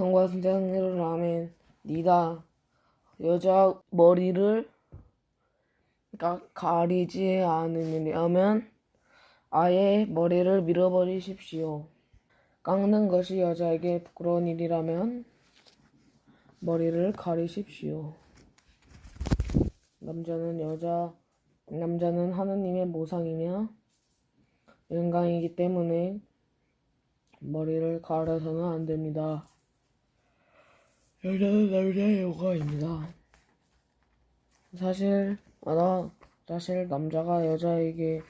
성과 승자를 하면 니다 여자 머리를 가, 가리지 않으려면 아예 머리를 밀어버리십시오. 깎는 것이 여자에게 부끄러운 일이라면 머리를 가리십시오. 남자는 여자, 남자는 하느님의 모상이며 영광이기 때문에 머리를 가려서는 안 됩니다. 여자는 남자의 영광입니다. 사실, 나, 사실 남자가 여자에게서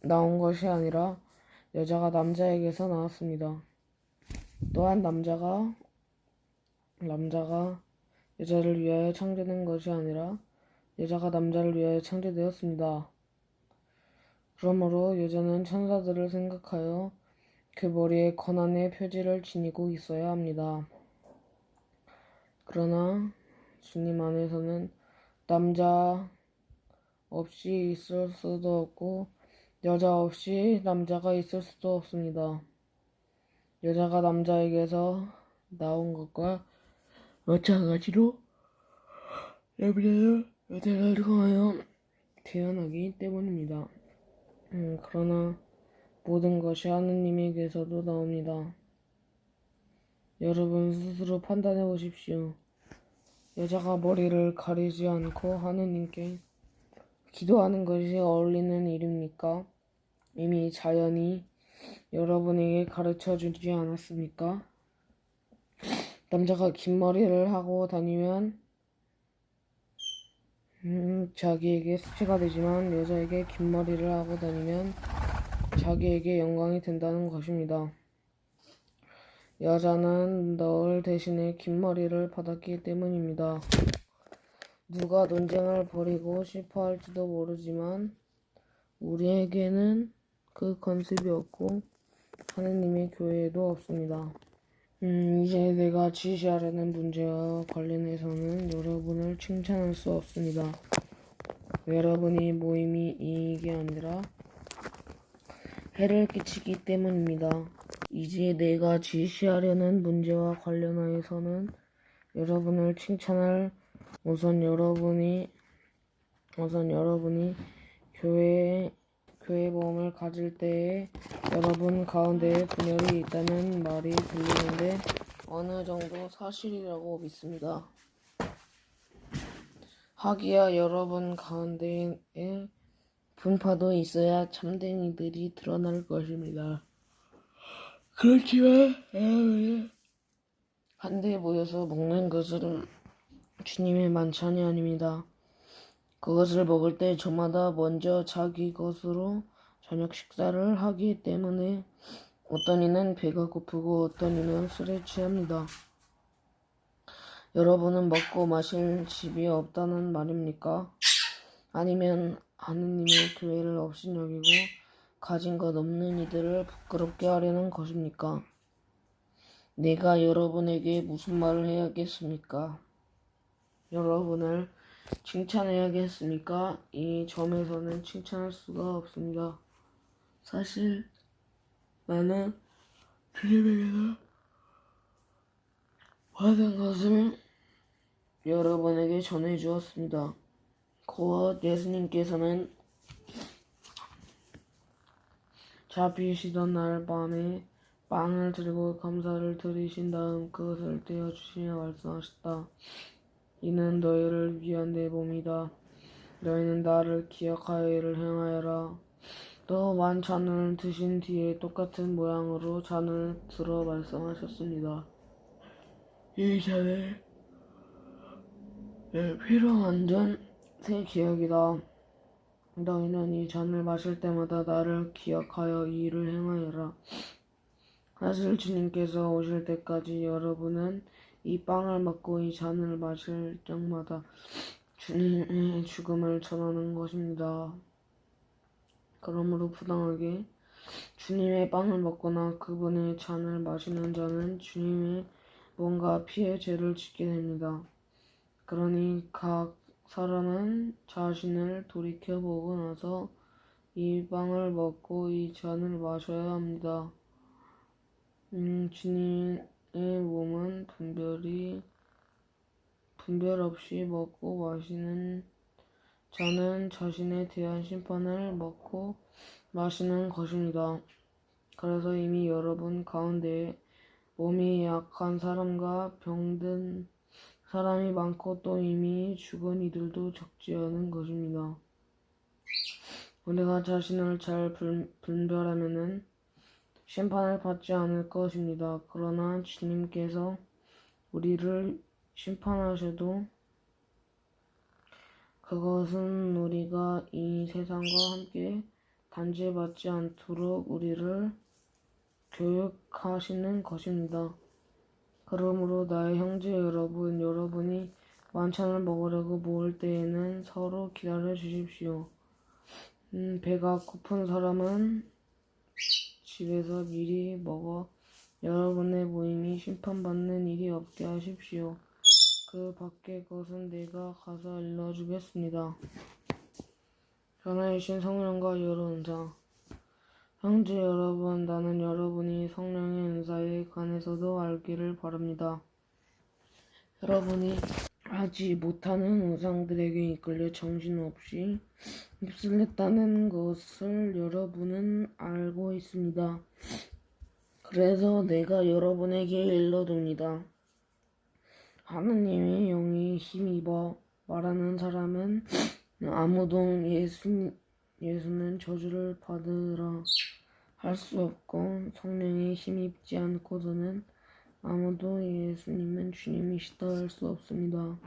나온 것이 아니라 여자가 남자에게서 나왔습니다. 또한 남자가 남자가 여자를 위하여 창조된 것이 아니라 여자가 남자를 위하여 창조되었습니다. 그러므로 여자는 천사들을 생각하여 그 머리에 권한의 표지를 지니고 있어야 합니다. 그러나 주님 안에서는 남자 없이 있을 수도 없고 여자 없이 남자가 있을 수도 없습니다. 여자가 남자에게서 나온 것과 마찬가지로 남자는 여자를 통하여 태어나기 때문입니다. 음, 그러나 모든 것이 하느님에게서도 나옵니다. 여러분 스스로 판단해 보십시오. 여자가 머리를 가리지 않고 하느님께 기도하는 것이 어울리는 일입니까? 이미 자연이 여러분에게 가르쳐 주지 않았습니까? 남자가 긴 머리를 하고 다니면 음, 자기에게 수치가 되지만 여자에게 긴 머리를 하고 다니면 자기에게 영광이 된다는 것입니다. 여자는 널 대신에 긴 머리를 받았기 때문입니다. 누가 논쟁을 벌이고 싶어 할지도 모르지만 우리에게는 그 컨셉이 없고 하느님의 교회에도 없습니다. 음, 이제 내가 지시하려는 문제와 관련해서는 여러분을 칭찬할 수 없습니다. 여러분이 모임이 이익이 아니라 해를 끼치기 때문입니다. 이제 내가 지시하려는 문제와 관련하여서는 여러분을 칭찬할 우선 여러분이 우선 여러분이 교회 교회 보험을 가질 때에 여러분 가운데 분열이 있다는 말이 들리는데 어느 정도 사실이라고 믿습니다. 하기야 여러분 가운데에 분파도 있어야 참된 이들이 드러날 것입니다. 그렇지만 여러분은 한데 모여서 먹는 것은 주님의 만찬이 아닙니다. 그것을 먹을 때 저마다 먼저 자기 것으로 저녁 식사를 하기 때문에 어떤 이는 배가 고프고 어떤 이는 술에 취합니다. 여러분은 먹고 마실 집이 없다는 말입니까? 아니면 하느님의 교회를 업신여기고 가진 것 없는 이들을 부끄럽게 하려는 것입니까? 내가 여러분에게 무슨 말을 해야겠습니까? 여러분을 칭찬해야겠습니까? 이 점에서는 칭찬할 수가 없습니다. 사실 나는 주님에게서 받은 것을 여러분에게 전해 주었습니다. 곧 예수님께서는 잡히시던 날 밤에 빵을 들고 감사를 드리신 다음 그것을 떼어 주시며 말씀하셨다. 이는 너희를 위한 내 몸이다. 너희는 나를 기억하여 이를 행하여라. 또 만찬을 드신 뒤에 똑같은 모양으로 잔을 들어 말씀하셨습니다. 이 잔을 내 피로 만든 새 기억이다. 너희는 이 잔을 마실 때마다 나를 기억하여 이 일을 행하여라. 사실 주님께서 오실 때까지 여러분은 이 빵을 먹고 이 잔을 마실 적마다 주님의 죽음을 전하는 것입니다. 그러므로 부당하게 주님의 빵을 먹거나 그분의 잔을 마시는 자는 주님의 몸과 피의 죄를 짓게 됩니다. 그러니 각 사람은 자신을 돌이켜 보고 나서 이 빵을 먹고 이 잔을 마셔야 합니다. 음, 주님, 몸은 분별이 분별 없이 먹고 마시는 자는 자신에 대한 심판을 먹고 마시는 것입니다. 그래서 이미 여러분 가운데 몸이 약한 사람과 병든 사람이 많고 또 이미 죽은 이들도 적지 않은 것입니다. 우리가 자신을 잘 분- 분별하면은 심판을 받지 않을 것입니다. 그러나 주님께서 우리를 심판하셔도 그것은 우리가 이 세상과 함께 단죄받지 않도록 우리를 교육하시는 것입니다. 그러므로 나의 형제 여러분, 여러분이 만찬을 먹으려고 모을 때에는 서로 기다려 주십시오. 음, 배가 고픈 사람은 집에서 미리 먹어 여러분의 모임이 심판받는 일이 없게 하십시오. 그 밖의 것은 내가 가서 일러주겠습니다. 변화이신 성령과 여러 은사. 형제 여러분, 나는 여러분이 성령의 은사에 관해서도 알기를 바랍니다. 여러분이 하지 못하는 우상들에게 이끌려 정신없이 휩쓸렸다는 것을 여러분은 알고 있습니다. 그래서 내가 여러분에게 일러둡니다. 하느님의 영이 힘입어 말하는 사람은 아무도 예수, 예수는 저주를 받으라 할 수 없고 성령에 힘입지 않고서는 아무도 예수님은 주님이시다 할 수 없습니다.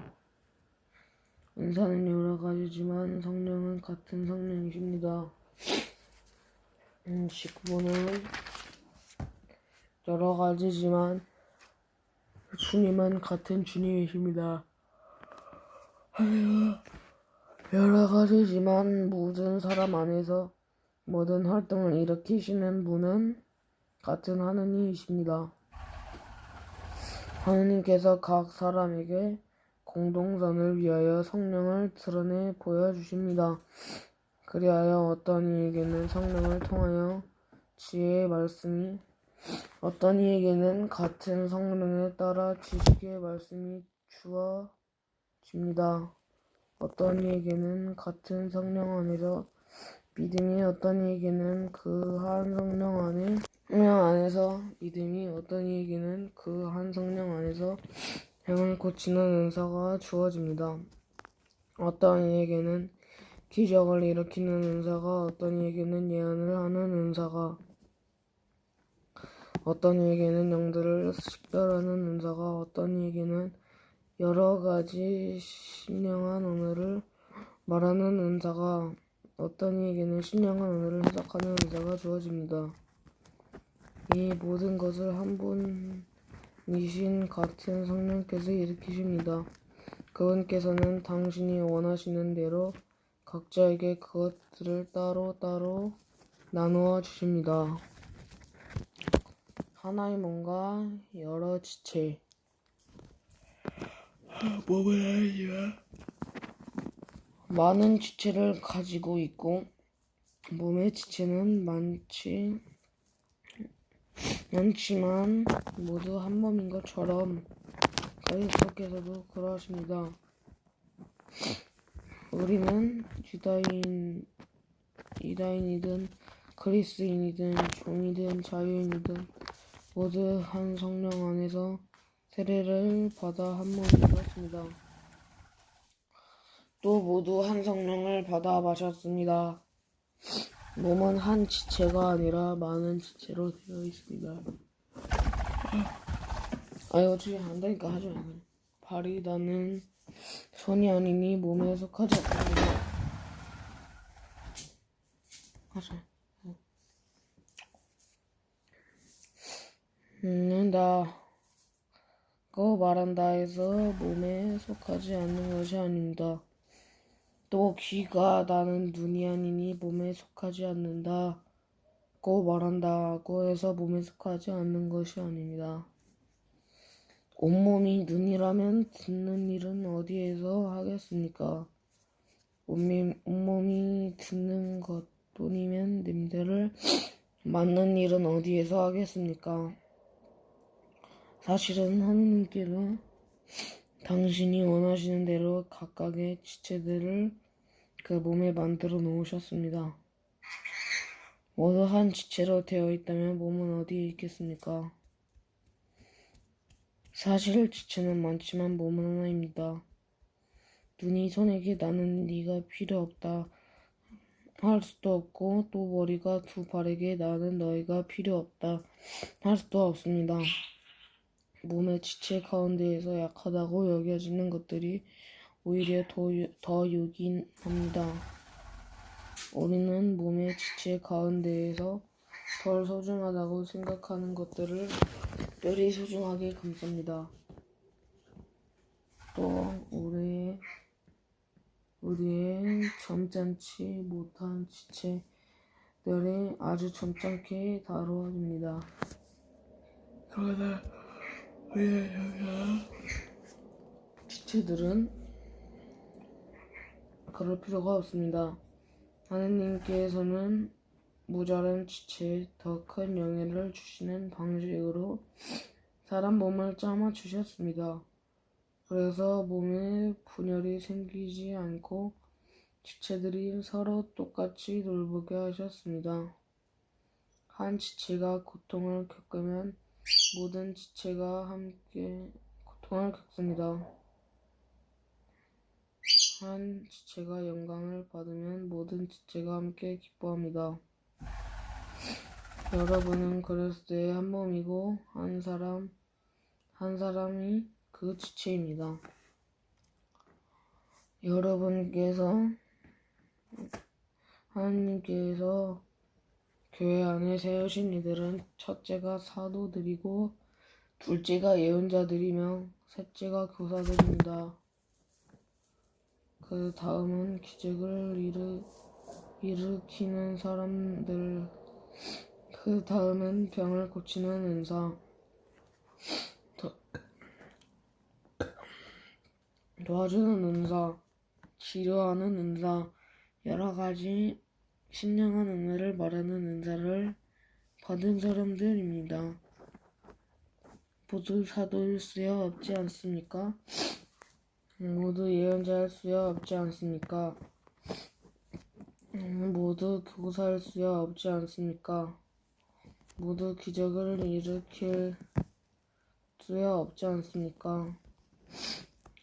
은사는 여러 가지지만 성령은 같은 성령이십니다. 음, 직분은 여러 가지지만 주님은 같은 주님이십니다. 여러 가지지만 모든 사람 안에서 모든 활동을 일으키시는 분은 같은 하느님이십니다. 하느님께서 각 사람에게 공동선을 위하여 성령을 드러내 보여주십니다. 그리하여 어떤 이에게는 성령을 통하여 지혜의 말씀이 어떤 이에게는 같은 성령에 따라 지식의 말씀이 주어집니다. 어떤 이에게는 같은 성령 안에서 믿음이 어떤 이에게는 그 한 성령 안에 성령 안에서 믿음이 어떤 이에게는 그 한 성령 안에서 병을 고치는 은사가 주어집니다. 어떤 이에게는 기적을 일으키는 은사가 어떤 이에게는 예언을 하는 은사가 어떤 이에게는 영들을 식별하는 은사가 어떤 이에게는 여러 가지 신령한 언어를 말하는 은사가 어떤 이에게는 신령한 언어를 해석하는 은사가 주어집니다. 이 모든 것을 한 분이신 같은 성령께서 일으키십니다. 그분께서는 당신이 원하시는 대로 각자에게 그것들을 따로 따로 나누어 주십니다. 하나의 몸과 여러 지체. 많은 지체를 가지고 있고 몸의 지체는 많지 많지만 모두 한 몸인 것처럼 그리스도께서도 그러하십니다. 우리는 유다인 유다인이든 그리스인이든 종이든 자유인이든 모두 한 성령 안에서 세례를 받아 한 몸이 되었습니다. 또 모두 한 성령을 받아 마셨습니다. 몸은 한 지체가 아니라 많은 지체로 되어 있습니다. 아유 어차피 안되니까 하지 마. 발이 나는 손이 아니니 몸에 속하지 않습니다. 하자. 음,다 고 말한다 해서 몸에 속하지 않는 것이 아닙니다. 또 귀가 나는 눈이 아니니 몸에 속하지 않는다. 고 말한다고 해서 몸에 속하지 않는 것이 아닙니다. 온몸이 눈이라면 듣는 일은 어디에서 하겠습니까? 온몸이, 온몸이 듣는 것뿐이면 냄새를 맡는 일은 어디에서 하겠습니까? 사실은 하느님께서 당신이 원하시는 대로 각각의 지체들을 그 몸에 만들어 놓으셨습니다. 모두 한 지체로 되어 있다면 몸은 어디에 있겠습니까? 사실 지체는 많지만 몸은 하나입니다. 눈이 손에게 나는 네가 필요 없다 할 수도 없고 또 머리가 두 발에게 나는 너희가 필요 없다 할 수도 없습니다. 몸의 지체 가운데에서 약하다고 여겨지는 것들이 오히려 더, 유- 더 요긴합니다. 우리는 몸의 지체 가운데에서 덜 소중하다고 생각하는 것들을 특별히 소중하게 감쌉니다. 또 우리의 우리의 점잖지 못한 지체들이 아주 점잖게 다루어집니다. 그러나 지체들은 그럴 필요가 없습니다. 하느님께서는 모자란 지체에 더 큰 영예를 주시는 방식으로 사람 몸을 짜마 주셨습니다. 그래서 몸에 분열이 생기지 않고 지체들이 서로 똑같이 돌보게 하셨습니다. 한 지체가 고통을 겪으면 모든 지체가 함께 고통을 겪습니다. 한 지체가 영광을 받으면 모든 지체가 함께 기뻐합니다. 여러분은 그리스도의 한 몸이고 한 사람 한 사람이 그 지체입니다. 여러분께서 하나님께서 교회 안에 세우신 이들은 첫째가 사도들이고 둘째가 예언자들이며 셋째가 교사들입니다. 그 다음은 기적을 일으, 일으키는 사람들, 그 다음은 병을 고치는 은사, 도, 도와주는 은사, 치료하는 은사, 여러 가지 신령한 은혜를 말하는 은사를 받은 사람들입니다. 모두 사도일 수야 없지 않습니까? 모두 예언자일 수야 없지 않습니까? 음, 모두 교사일 수야 없지 않습니까? 모두 기적을 일으킬 수야 없지 않습니까?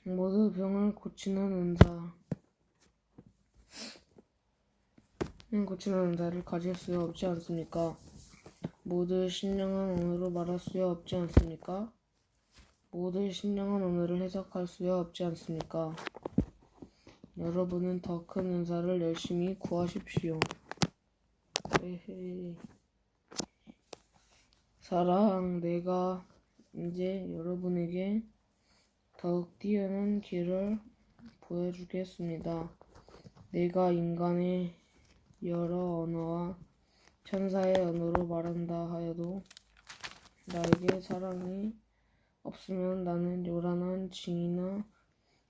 모두 병을 고치는 은사, 병 고치는 은사를 가질 수야 없지 않습니까? 모두 신령한 언어로 말할 수야 없지 않습니까? 모두 신령한 언어를 해석할 수야 없지 않습니까? 여러분은 더 큰 은사를 열심히 구하십시오. 에헤이. 사랑, 내가 이제 여러분에게 더욱 뛰어난 길을 보여주겠습니다. 내가 인간의 여러 언어와 천사의 언어로 말한다 하여도 나에게 사랑이 없으면 나는 요란한 징이나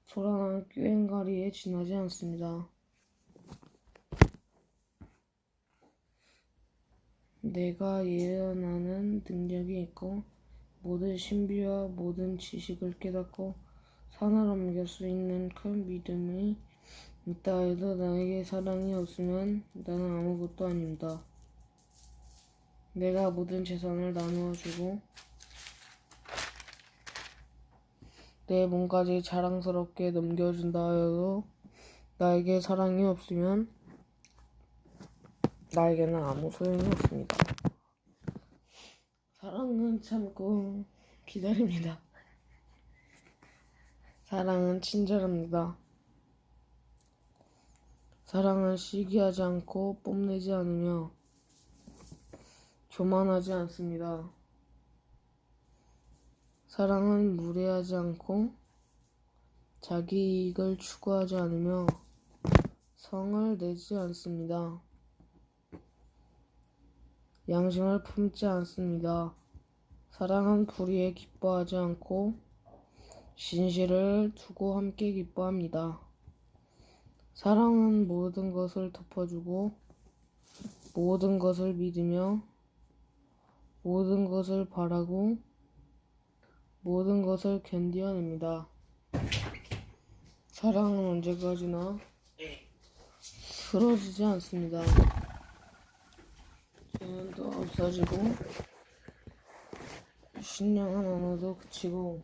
소란한 꾀행가리에 지나지 않습니다. 내가 예언하는 능력이 있고 모든 신비와 모든 지식을 깨닫고 산을 옮길 수 있는 큰 믿음이 해도 나에게 사랑이 없으면 나는 아무것도 아닙니다. 내가 모든 재산을 나누어 주고 내 몸까지 자랑스럽게 넘겨준다 해도 나에게 사랑이 없으면 나에게는 아무 소용이 없습니다. 사랑은 참고 기다립니다. 사랑은 친절합니다. 사랑은 시기하지 않고 뽐내지 않으며 교만하지 않습니다. 사랑은 무례하지 않고 자기 이익을 추구하지 않으며 성을 내지 않습니다. 양심을 품지 않습니다. 사랑은 불의에 기뻐하지 않고 진실을 두고 함께 기뻐합니다. 사랑은 모든 것을 덮어주고 모든 것을 믿으며 모든 것을 바라고 모든 것을 견디어냅니다. 사랑은 언제까지나 쓰러지지 않습니다. 기운도 없어지고 신령한 언어도 그치고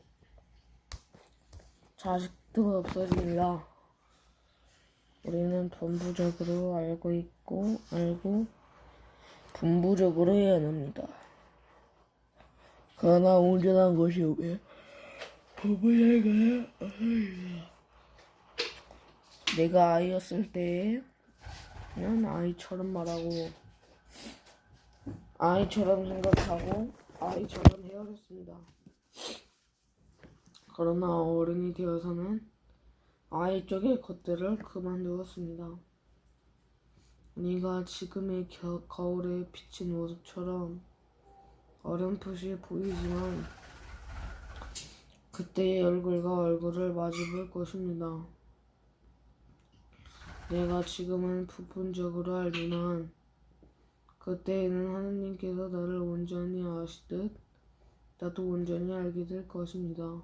자식도 없어집니다. 우리는 본부적으로 알고 있고 알고 분부적으로 해야 합니다. 그러나 온전한 것이 왜 본부적으로 내가 아이였을 때는 아이처럼 말하고 아이처럼 생각하고 아이처럼 헤어졌습니다. 그러나 어른이 되어서는 아이 쪽의 것들을 그만두었습니다. 네가 지금의 겨, 거울에 비친 모습처럼 어렴풋이 보이지만 그때의 얼굴과 얼굴을 마주볼 것입니다. 내가 지금은 부분적으로 알지만 그때에는 하느님께서 나를 온전히 아시듯 나도 온전히 알게 될 것입니다.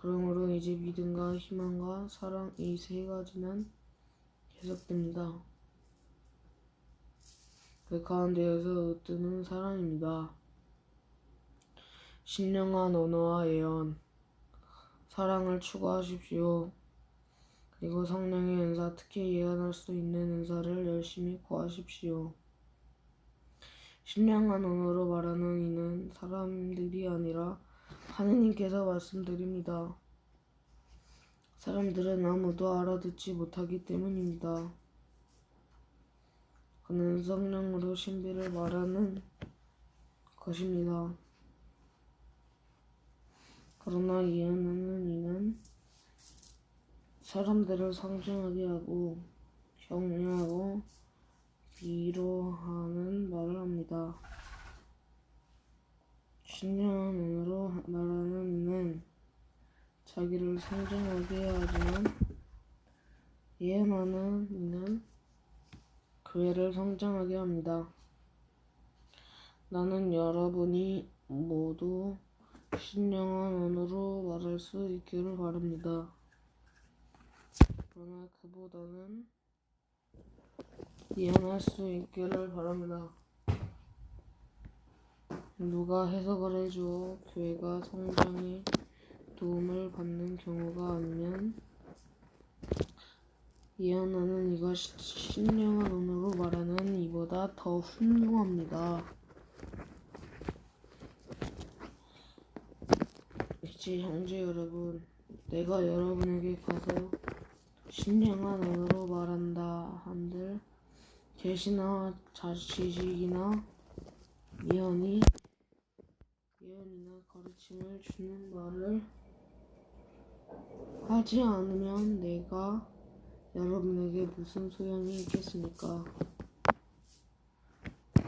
그러므로 이제 믿음과 희망과 사랑 이 세 가지는 계속됩니다. 그 가운데에서 으뜨는 사랑입니다. 신령한 언어와 예언, 사랑을 추구하십시오. 그리고 성령의 은사, 특히 예언할 수 있는 은사를 열심히 구하십시오. 신령한 언어로 말하는 이는 사람들이 아니라 하느님께서 말씀드립니다. 사람들은 아무도 알아듣지 못하기 때문입니다. 그는 성령으로 신비를 말하는 것입니다. 그러나 예언하는 이는 사람들을 상징하게 하고 격려하고 위로하는 말을 합니다. 언어로 말하는 이는 자기를 상징하게 하지만 예언하는 이는 교회를 성장하게 합니다. 나는 여러분이 모두 신령한 언어로 말할 수 있기를 바랍니다. 그러나 그보다는 예언할 수 있기를 바랍니다. 누가 해석을 해주어 교회가 성장에 도움을 받는 경우가 아니면 예언하는 시- 신령한 언어로 말하는 이보다 더 훌륭합니다. 이제 형제 여러분, 내가 여러분에게 가서 신령한 언어로 말한다 한들 계시나 자- 지식이나 예언이 예언이나 가르침을 주는 말을 하지 않으면 내가 여러분에게 무슨 소용이 있겠습니까?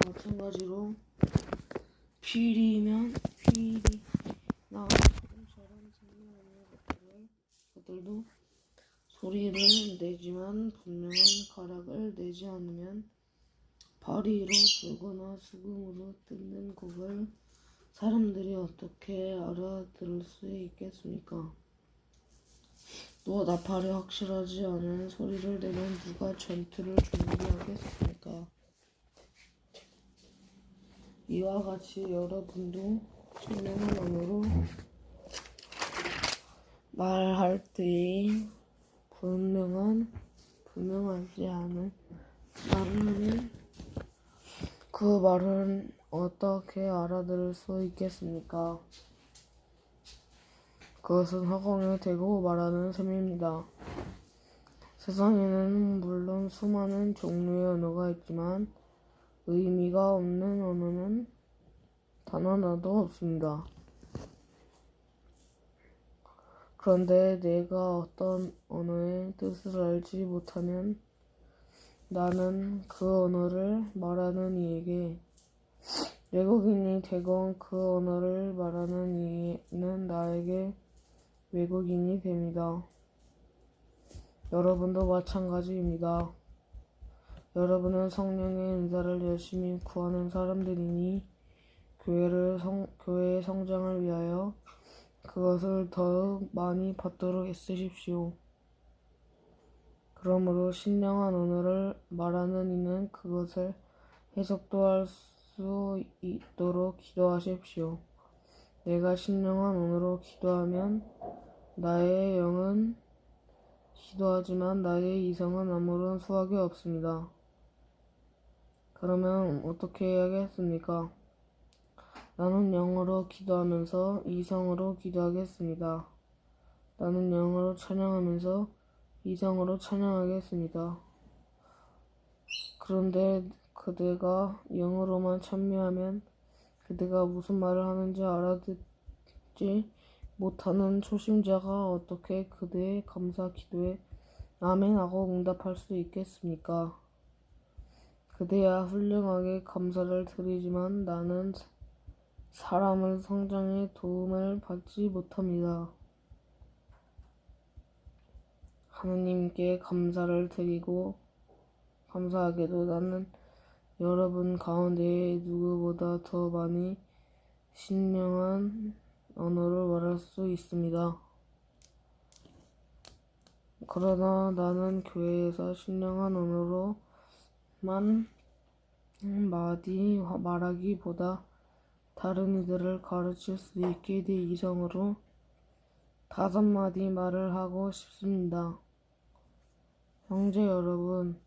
마찬가지로 필이면 필이 나 저런 생명하는 것들을 것들도 소리를 내지만 분명한 가락을 내지 않으면 파리로 불거나 수금으로 뜯는 곡을 사람들이 어떻게 알아들을 수 있겠습니까? 또 나팔이 확실하지 않은 소리를 내면 누가 전투를 준비하겠습니까? 이와 같이 여러분도 신령한 언어로 말할 때에 분명한 분명하지 않은 말을 그 말은 어떻게 알아들을 수 있겠습니까? 그것은 허공에 대고 말하는 셈입니다. 세상에는 물론 수많은 종류의 언어가 있지만 의미가 없는 언어는 단 하나도 없습니다. 그런데 내가 어떤 언어의 뜻을 알지 못하면 나는 그 언어를 말하는 이에게 외국인이 되건 그 언어를 말하는 이는 나에게 외국인이 됩니다. 여러분도 마찬가지입니다. 여러분은 성령의 은사를 열심히 구하는 사람들이니 교회를 성, 교회의 성장을 위하여 그것을 더욱 많이 받도록 애쓰십시오. 그러므로 신령한 언어를 말하는 이는 그것을 해석도 할 수 있도록 기도하십시오. 내가 신령한 언어로 기도하면 나의 영은 기도하지만 나의 이성은 아무런 수확이 없습니다. 그러면 어떻게 해야겠습니까? 나는 영어로 기도하면서 이성으로 기도하겠습니다. 나는 영어로 찬양하면서 이성으로 찬양하겠습니다. 그런데 그대가 영어로만 찬미하면 그대가 무슨 말을 하는지 알아듣지 못하는 초심자가 어떻게 그대의 감사 기도에 아멘하고 응답할 수 있겠습니까? 그대야 훌륭하게 감사를 드리지만 나는 사람은 성장에 도움을 받지 못합니다. 하느님께 감사를 드리고 감사하게도 나는 여러분 가운데 누구보다 더 많이 신령한 언어를 말할 수 있습니다. 그러나 나는 교회에서 신령한 언어로만 마디 말하기보다 다른 이들을 가르칠 수 있게 내 이성으로 다섯 마디 말을 하고 싶습니다. 형제 여러분,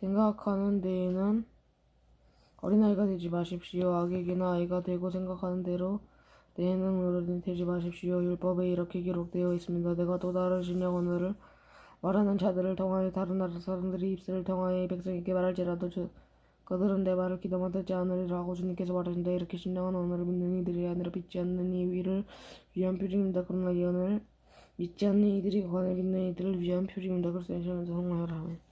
생각하는 데에는 어린아이가 되지 마십시오. 악에게나 아이가 되고 생각하는 대로 내는 어른이 되지 마십시오. 율법에 이렇게 기록되어 있습니다. 내가 또 다른 신령 언어를 말하는 자들을 통하여 다른 나라 사람들이 입술을 통하여 이 백성에게 말할지라도 저, 그들은 내 말을 귀담아 듣지 않으리라고 주님께서 말하신다. 이렇게 신령한 언어를 믿는 이들이 아니라 믿지 않는 이위를 위한 표징입니다. 그러나 이 언어를 믿지 않는 이들이 관을 믿는 이들을 위한 표징입니다. 그래서 하면서 성공하라.